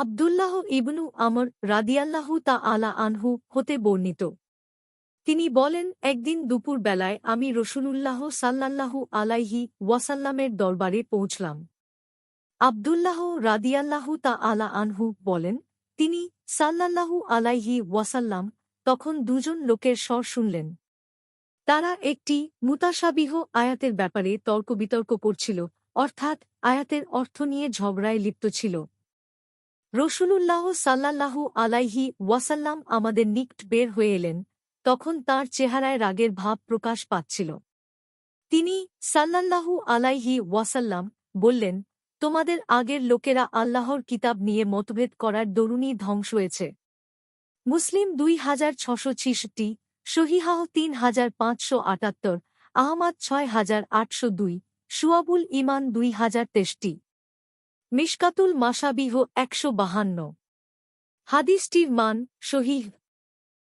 আবদুল্লাহ ইবনু আমর রাদিয়াল্লাহু তা আলা আনহু হতে বর্ণিত। তিনি বলেন, একদিন দুপুর বেলায় আমি রসুলুল্লাহ সাল্লাল্লাহু আলাইহি ওয়াসাল্লামের দরবারে পৌঁছলাম। আবদুল্লাহ রাদিয়াল্লাহু তা আলা আনহু বলেন, তিনি সাল্লাল্লাহু আলাইহি ওয়াসাল্লাম তখন দুজন লোকের স্বর শুনলেন। তারা একটি মুতাসাবিহ আয়াতের ব্যাপারে তর্কবিতর্ক করছিল, অর্থাৎ আয়াতের অর্থ নিয়ে ঝগড়ায় লিপ্ত ছিল। রসুলুল্লাহ সাল্লাল্লাহু আলাইহি ওয়াসাল্লাম আমাদের নিকট বের হয়ে এলেন, তখন তার চেহারায় রাগের ভাব প্রকাশ পাচ্ছিল। তিনি সাল্লাল্লাহু আলাইহি ওয়াসাল্লাম বললেন, তোমাদের আগের লোকেরা আল্লাহর কিতাব নিয়ে মতভেদ করার দরুণই ধ্বংস হয়েছে। মুসলিম দুই হাজার ছশো ছিষট্টি, শহীহাহ তিন হাজার পাঁচশো আটাত্তর, আহমাদ ছয় হাজার আটশো দুই সুয়াবুল ইমান দুই হাজার তেষ্টি মিশকাতুল মাসাবিহ একশো বাহান্ন। হাদিসটির মান শহীহ